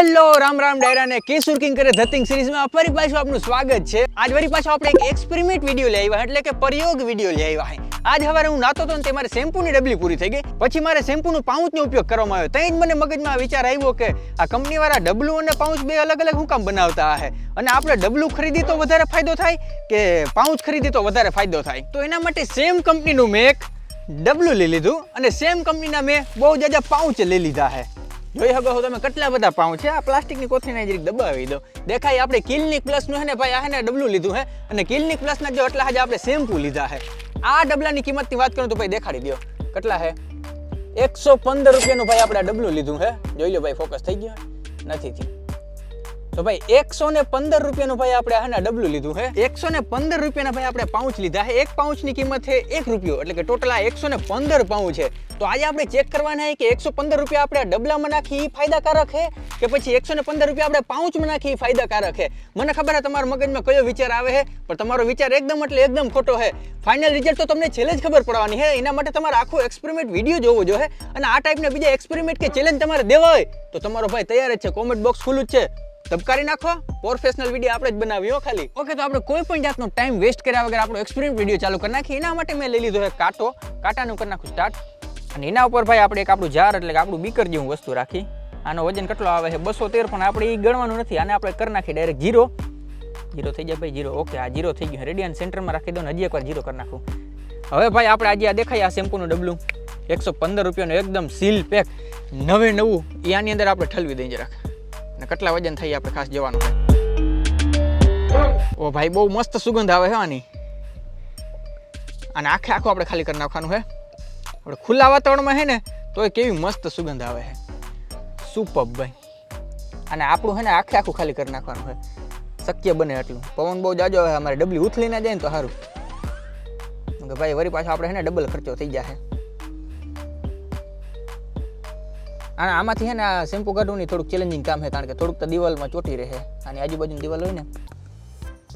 Hello, Ram Ram ડાયરા ને કેસુર king કરે ધતિંગ સિરીઝમાં ફરી પાછું આપનું સ્વાગત છે. આજ વરી પાછું આપણે એક એક્સપેરિમેન્ટ વીડિયો લઈ આવ્યા, એટલે કે પ્રયોગ વીડિયો લઈ આવ્યા છે આજ હવારે હું નાતો ને તે મારે શેમ્પૂની ડબલી પૂરી થઈ ગઈ. પછી મારે શેમ્પૂનું પાઉચનો ઉપયોગ કરવામાં આવ્યો. ત્યાં જ મને મગજમાં વિચાર આવ્યો કે આ કંપનીવાળા ડબલું અને પાઉચ બે અલગ અલગ હું કામ બનાવતા હે? અને આપણે ડબલું ખરીદી તો વધારે ફાયદો થાય કે પાઉચ ખરીદી તો વધારે ફાયદો થાય? તો એના માટે સેમ કંપનીનું મેં એક ડબલું લઈ લીધું અને સેમ કંપનીના મેં બહુ જાજા પાઉચ લઈ લીધા છે જોઈ શકો છો તમે કેટલા બધા પાઉં છે. આ પ્લાસ્ટિકની કોથળીને જરીક દબાવી દો. દેખાય આપણે કિલનિક પ્લસનું હે ને ભાઈ, આ હે ને ડબલું લીધું હે. અને કિલનિક પ્લસના જો એટલા હજી આપણે શેમ્પુ લીધા છે આ ડબલાની કિંમતની વાત કરું તો ભાઈ દેખાડી દો. કેટલા હે? એકસો પંદર રૂપિયાનું ભાઈ આપણે આ ડબલું લીધું હે. જોઈ લો ભાઈ ફોકસ થઈ ગયો નથી થયું. તો ભાઈ એકસો ને પંદર રૂપિયાનું ભાઈ આપણે આના ડબલું લીધું હે. એકસો ને પંદર રૂપિયાના ભાઈ આપણે પાઉચ લીધા હે. એક પાઉચની કિંમત છે એક રૂપિયો. એટલે કે ટોટલ આ એકસો ને પંદર પાઉચ છે. તો આજે આપણે ચેક કરવાના છે કે એકસો પંદર રૂપિયા આપણે ડબલામાં નાખી એ ફાયદાકારક છે કે પછી એકસો ને પંદર રૂપિયા આપણે પાઉચમાં નાખી, ઈ ફાયદાકારક છે મને ખબર છે તમારા મગજમાં કયો વિચાર આવે છે પણ તમારો વિચાર એકદમ એટલે એકદમ ખોટો છે ફાઇનલ રિઝલ્ટ તો તમને છેલ્લે જ ખબર પડવાની છે એના માટે તમારે આખો એક્સપેરિમેન્ટ વીડિયો જોવો જોઈએ અને આ ટાઈપના બીજા એક્સપેરિમેન્ટ કે ચેલેન્જ તમારે દેવા હોય, તો તમારો ભાઈ તૈયાર જ છે. કોમેન્ટ બોક્સ ખુલ્લું જ છે. ધબકારી નાખો. પ્રોફેશનલ વીડિયો આપણે જ બનાવ્યો ખાલી. ઓકે, તો આપણે કોઈ પણ જાતનો ટાઈમ વેસ્ટ કર્યા વગર આપણો એક્સપેરિમેન્ટ વીડિયો ચાલુ કરી નાખીએ. એના માટે મેં લઈ લીધો છે કાંટો. કાંટાનું કરી નાખું સ્ટાર્ટ અને એના ઉપર ભાઈ આપણે એક આપણું જાર એટલે કે આપણું બીકર જેવું વસ્તુ રાખી. આનો વજન કેટલો આવે છે? બસો તેર, પણ આપણે એ ગણવાનું નથી. આને આપણે કરી નાખીએ ડાયરેક્ટ જીરો જીરો થઈ જાય ભાઈ જીરો ઓકે, આ જીરો થઈ ગયું. રેડિયન સેન્ટરમાં રાખી દો ને હજી એકવાર જીરો કરી નાખું. હવે ભાઈ આપણે આજે આ દેખાય આ શેમ્પૂનું ડબલું. એકસો પંદર રૂપિયાનું એકદમ સીલ પેક નવે નવું એ આની અંદર આપણે ઠલવી દઈએ જરાક. અને કેટલા વજન થઈ આપણે ખાસ જવાનું ઓ ભાઈ, બહુ મસ્ત સુગંધ આવે છે આની. અને આખે આખું આપણે ખાલી કરી નાખવાનું છે આપણે ખુલ્લા વાતાવરણમાં છે ને, તો એ કેવી મસ્ત સુગંધ આવે છે સુપર ભાઈ. અને આપણું છે ને આખે આખું ખાલી કરી નાખવાનું છે શક્ય બને એટલું. પવન બહુ જાજો આવે, અમારે ડબલી ઉથલી ના જાય ને તો સારું. કે ભાઈ, વરી પાછો આપણે છે ને ડબલ ખર્ચો થઈ જશે અને આમાંથી હે ને આ શેમ્પુ કાઢવું થોડુંક ચેલેન્જિંગ કામ છે કારણ કે થોડુંક તો દિવાલમાં ચોટી રહે. અને આજુબાજુની દિવાલ હોય ને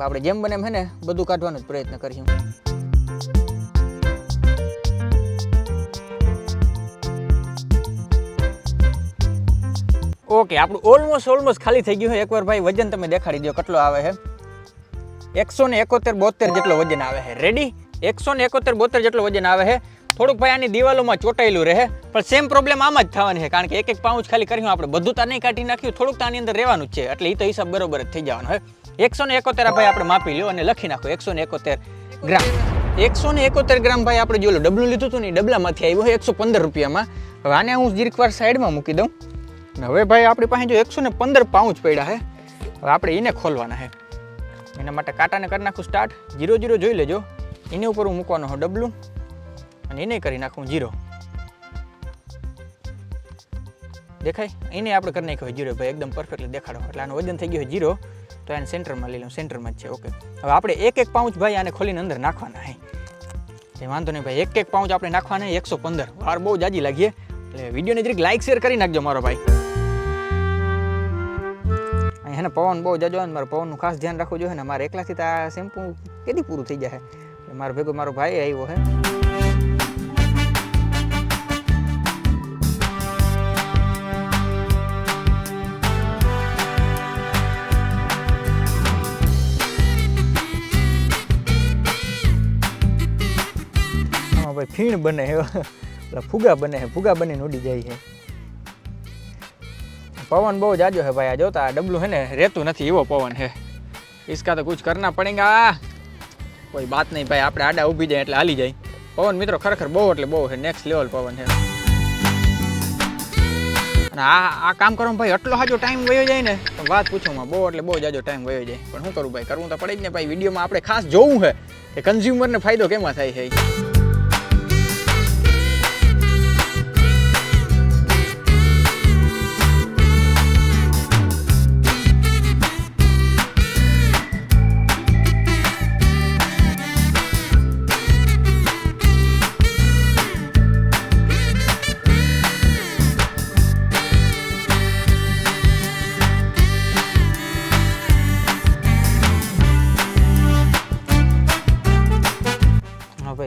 આપણે જેમ બને એમ હે ને, બધું કાઢવાનો જ પ્રયત્ન કરીશું. ઓકે, આપણું ઓલમોસ્ટ ઓલમોસ્ટ ખાલી થઈ ગયું છે એકવાર ભાઈ વજન તમે દેખાડી દો કેટલો આવે છે એકસો ને એકોતેર બોતેર જેટલો વજન આવે છે રેડી એકસો ને એકોતેર બોતેર જેટલો વજન આવે છે થોડુંક ભાઈ આની દિવાલોમાં ચોટાયેલું રહે. પણ સેમ પ્રોબ્લેમ આમ જ થવાની છે, કારણ કે એક એક પાઉચ ખાલી કર્યું, આપણે બધું તો નહીં કાઢી નાખ્યું, થોડુંક તો આની અંદર રહેવાનું છે. એટલે એ તો હિસાબ બરોબર જ થઈ જવાનો હોય એકસો ને એકોતેર ભાઈ આપણે માપી લ્યો અને લખી નાખો, એકસો ને એકોતેર ગ્રામ. એકસો ને એકોતેર ગ્રામ ભાઈ આપણે જો ડબલું લીધું હતું ને ડબલામાંથી આવ્યું હોય એકસો પંદર રૂપિયામાં. હવે આને હું જીરકવાર સાઈડમાં મૂકી દઉં. હવે ભાઈ આપણી પાસે જો એકસો ને પંદર પાઉચ પડ્યા છે હવે આપણે એને ખોલવાના છે એના માટે કાંટાને કરી નાખું સ્ટાર્ટ જીરો જીરો જોઈ લેજો. એની ઉપર હું મૂકવાનો હું ડબલું. અને એને કરી નાખું જીરો. દેખાય? એને આપણે કરી નાખ્યો જીરો. ભાઈ, એકદમ પરફેક્ટલી દેખાડો. એટલે આનું વજન થઈ ગયું જીરો, તો એને સેન્ટરમાં લઈ લઉં. સેન્ટરમાં જ છે ઓકે હવે આપણે એક એક પાઉચ ભાઈ આને ખોલીને અંદર નાખવાના હે. એ વાંધો નહીં ભાઈ, એક એક પાઉચ આપણે નાખવાના એકસો પંદર. વાર બહુ જાજી લાગીએ. એટલે વિડીયોને જરીક લાઇક શેર કરી નાખજો મારો ભાઈ. એને પવન બહુ જાજો હોય ને મારે પવનનું ખાસ ધ્યાન રાખવું જોઈએ ને મારે એકલાથી તો આ શેમ્પુ કેદી પૂરું થઈ જાય મારો ભેગો મારો ભાઈ આવ્યો હે. ફીણ બને એટલે ફુગા બને છે, ફુગા બનીને ઉડી જાય છે. પવન બહુ જાજો છે ભાઈ, આ જોતા ડબલું છે ને, રહેતું નથી એવો પવન છે. ઈસકા તો કુછ કરના પડેગા. કોઈ વાત નહીં ભાઈ, આપણે આડા ઊભી જાય એટલે હાલી જાય. પવન મિત્રો ખરેખર બહુ એટલે બહુ છે નેક્સ્ટ લેવલ પવન છે. આ આ કામ કરો ભાઈ એટલો સાજો ટાઈમ વયો જાય ને વાત પૂછવામાં બહુ એટલે બહુ જાજો ટાઈમ વયો જાય. પણ શું કરું ભાઈ, કરવું તો પડે જ ને ભાઈ, વિડીયોમાં આપણે ખાસ જોવું છે કે કન્ઝ્યુમરને ફાયદો કેમાં થાય છે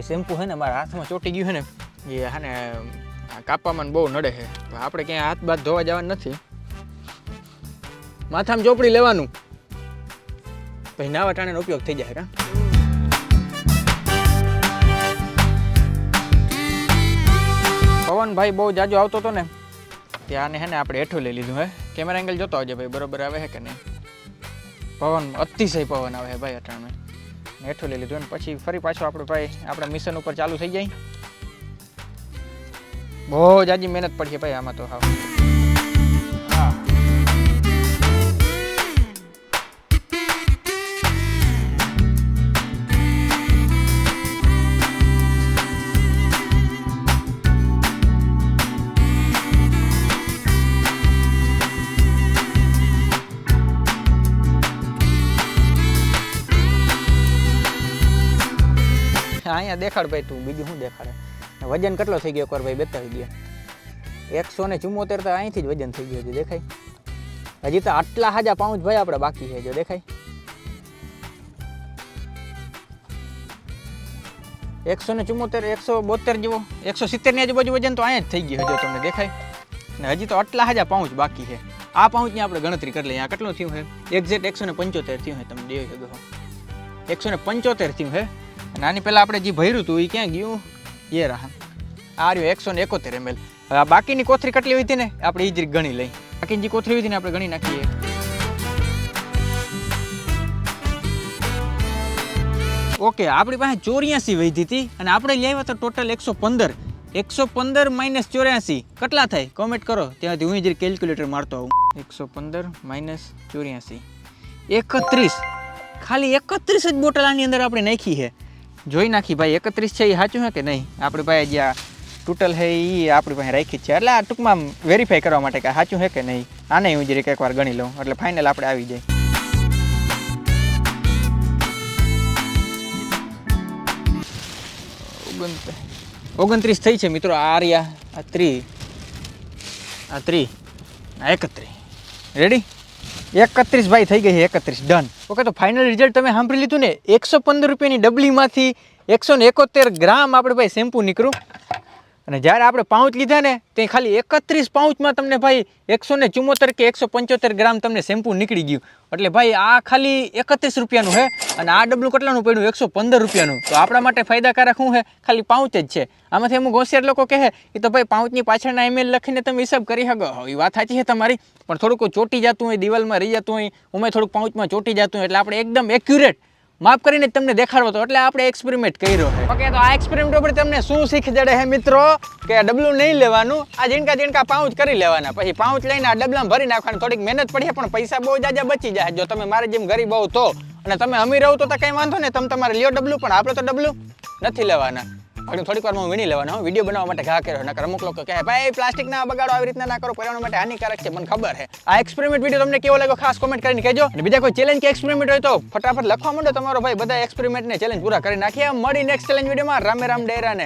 શેમ્પુ છે ને મારા હાથમાં ચોટી ગયું છે ને, એ હા ને કાપવામાં બહુ નડે છે આપણે ક્યાંય હાથ બાથ ધોવા જવાનું નથી. માથામાં ચોપડી લેવાનું. પછી નાવા ટાણાનો ઉપયોગ થઈ જાય કા પવન ભાઈ બહુ જાજો આવતો હતો ને, ત્યાં હે ને આપણે હેઠું લઈ લીધું હે. કેમેરા એંગલ જોતો આવજે ભાઈ, બરોબર આવે છે કે નહીં? પવન, અતિશય પવન આવે છે ભાઈ, અટાણે. હેઠું લઈ લીધું અને પછી ફરી પાછું આપણે ભાઈ આપણા મિશન ઉપર ચાલુ થઈ જાય. બહુ જાજી મહેનત પડશે ભાઈ આમાં તો હા અહીંયા દેખાડ ભાઈ તું, બીજું શું દેખાડે? વજન કેટલો થઈ ગયો એકવાર ભાઈ બતાવી દે. એકસો ને ચુમ્મોતેર તો અહીંથી જ વજન થઈ ગયો છે, દેખાય? હજી તો આટલા હાજા પાઉચ ભાઈ આપણે બાકી છે, જો દેખાય? એકસો ને ચુમ્મોતેર, એકસો બોતેર જેવો, એકસો સિત્તેરની આજુબાજુ વજન તો અહીંયા જ થઈ ગયું હજુ તમને દેખાય? ને હજી તો આટલા હાજા પાઉચ બાકી છે. આ પાઉચની આપણે ગણતરી કરી લઈએ, આ કેટલું થયું છે? એક્ઝેક્ટ એકસો ને પંચોતેર થયું છે, તમે જોઈ શકો એકસો ને પંચોતેર થયું છે. અને આની પહેલાં આપણે જે ભર્યું હતું એ ક્યાં ગયું? એ રહા. આ રહ્યું એકસો ને એકોતેર એમએલ. હવે બાકીની કોથરી કેટલી હતી ને? આપણે એ જ ગણી લઈ બાકીની જે કોથરી હતી ને, આપણે ગણી નાખીએ. ઓકે, આપણી પાસે ચોર્યાસી વધી હતી અને આપણે આવ્યા તો ટોટલ એકસો પંદર. એકસો પંદર માઇનસ ચોર્યાસી. કેટલા થાય? કોમેન્ટ કરો. ત્યાંથી હું જ કેલ્ક્યુલેટર મારતો આવું. એકસો પંદર માઇનસ ચોર્યાસી. એકત્રીસ. ખાલી એકત્રીસ જ બોટલ આની અંદર આપણે નાખી છે. જોઈ નાખી ભાઈ, એકત્રીસ છે એ સાચું છે કે નહીં? આપણી પાસે જ્યાં ટોટલ છે એ આપણી પાસે રાખી છે. એટલે આ ટૂંકમાં વેરીફાઈ કરવા માટે કે સાચું છે કે નહીં? આને હું જરીક એકવાર ગણી લઉં. એટલે ફાઇનલ આપણે આવી જાય. ઓગણત્રીસ. થઈ છે મિત્રો, આ રહ્યા, આ ત્રી. આ ત્રી. આ એકત્રીસ. રેડી એકત્રીસ ભાઈ થઈ ગઈ છે, એકત્રીસ. ડન ઓકે, તો ફાઇનલ રિઝલ્ટ તમે સાંભળી લીધું ને? એકસો પંદર રૂપિયાની ડબલીમાંથી એકસો ને એકોતેર ગ્રામ આપણે ભાઈ શેમ્પુ નીકળ્યું. અને જ્યારે આપણે પાઉચ લીધા ને, તે ખાલી એકત્રીસ પાઉચમાં તમને ભાઈ એકસો ને ચુમ્મોતેર કે એકસો પંચોતેર ગ્રામ તમને શેમ્પુ નીકળી ગયું. એટલે ભાઈ આ ખાલી એકત્રીસ રૂપિયાનું છે અને આ ડબલું કેટલાનું પડ્યું એકસો પંદર રૂપિયાનું. તો આપણા માટે ફાયદાકારક શું છે? ખાલી પાઉચ જ છે. આમાંથી અમુક હોશિયાર લોકો કહે એ તો ભાઈ પાઉચની પાછળના એમએલ લખીને તમે હિસાબ કરી શકો. એ વાત સાચી છે તમારી. પણ થોડુંક ચોટી જતું હોય, દિવાલમાં રહી જતું હોય ઉમે થોડુંક પાઉચમાં ચોટી જતું હોય, એટલે આપણે એકદમ એક્યુરેટ માફ કરીને તમને દેખાડવો હતો એટલે આપણે એક્સપેરિમેન્ટ કર્યો છે. ઓકે તો આ એક્સપેરિમેન્ટ ઉપર તમને શું શીખ જડે હે મિત્રો? કે ડબલું નહીં લેવાનું, આ જીણકા જીણકા પાઉચ કરી લેવાના. પછી પાઉચ લઈને આ ડબલામાં ભરી નાખવાનું, થોડીક મહેનત પડી પણ પૈસા બહુ જાજા બચી જાય. જો તમે મારે જેમ ગરીબ હોવ તો. અને તમે અમીર હોવ તો કંઈ વાંધો નહીં, તમે તમારે લ્યો ડબલું, પણ આપણે તો ડબલું નથી લેવાના. પણ થોડીક વાર હું વીણી લેવાનો, વીડિયો બનાવવા માટે ઘા કર્યો, નકર અમુક લોકો કહે, ભાઈ પ્લાસ્ટિક ના બગાડો આવી રીતના ના કરો પર્યાવરણ માટે હાનિકારક છે. મને ખબર છે, આ એક્સપેરિમેન્ટ વીડિયો તમને કેવો લાગ્યો, ખાસ કોમેન્ટ કરીને કહેજો. અને બીજા કોઈ ચેલેન્જ કે એક્સપેરિમેન્ટ હોય તો ફટાફટ લખવા માંડો તમારો ભાઈ બધા એક્સપેરિમેન્ટ ને ચેલેન્જ પૂરા કરી નાખીએ. મળી નેક્સ્ટ ચેલેન્જ વિડીયોમાં. રામે રામ ડેરા ને